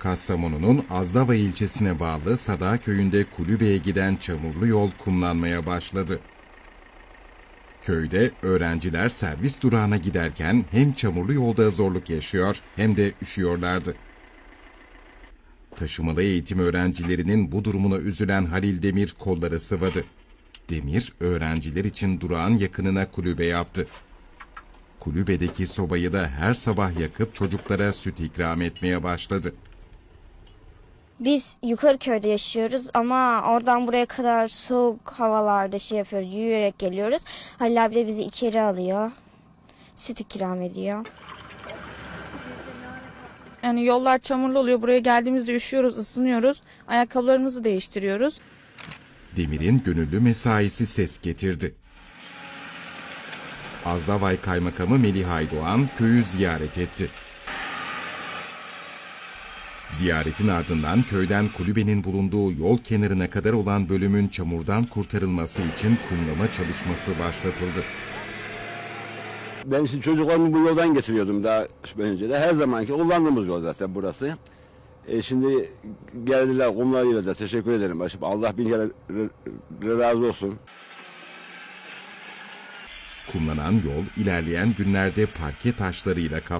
Kastamonu'nun Azdava ilçesine bağlı Sada köyünde kulübeye giden çamurlu yol kumlanmaya başladı. Köyde öğrenciler servis durağına giderken hem çamurlu yolda zorluk yaşıyor hem de üşüyorlardı. Taşımalı eğitim öğrencilerinin bu durumuna üzülen Halil Demir kolları sıvadı. Demir, öğrenciler için durağın yakınına kulübe yaptı. Kulübedeki sobayı da her sabah yakıp çocuklara süt ikram etmeye başladı. Biz yukarı köyde yaşıyoruz ama oradan buraya kadar soğuk havalarda şey yapıyoruz. Yürüyerek geliyoruz. Halil abi de bizi içeri alıyor. Süt ikram ediyor. Yani yollar çamurlu oluyor. Buraya geldiğimizde üşüyoruz, ısınıyoruz. Ayakkabılarımızı değiştiriyoruz. Demir'in gönüllü mesaisi ses getirdi. Azdavay Kaymakamı Melih Aydoğan köyü ziyaret etti. Ziyaretin ardından köyden kulübenin bulunduğu yol kenarına kadar olan bölümün çamurdan kurtarılması için kumlama çalışması başlatıldı. Ben şimdi çocuklarımı bu yoldan getiriyordum daha önce de. Her zamanki kullandığımız yol zaten burası. E şimdi geldiler kumlarıyla da teşekkür ederim başım. Allah bin kere razı olsun. Kumlanan yol ilerleyen günlerde parke taşlarıyla kaplanacak.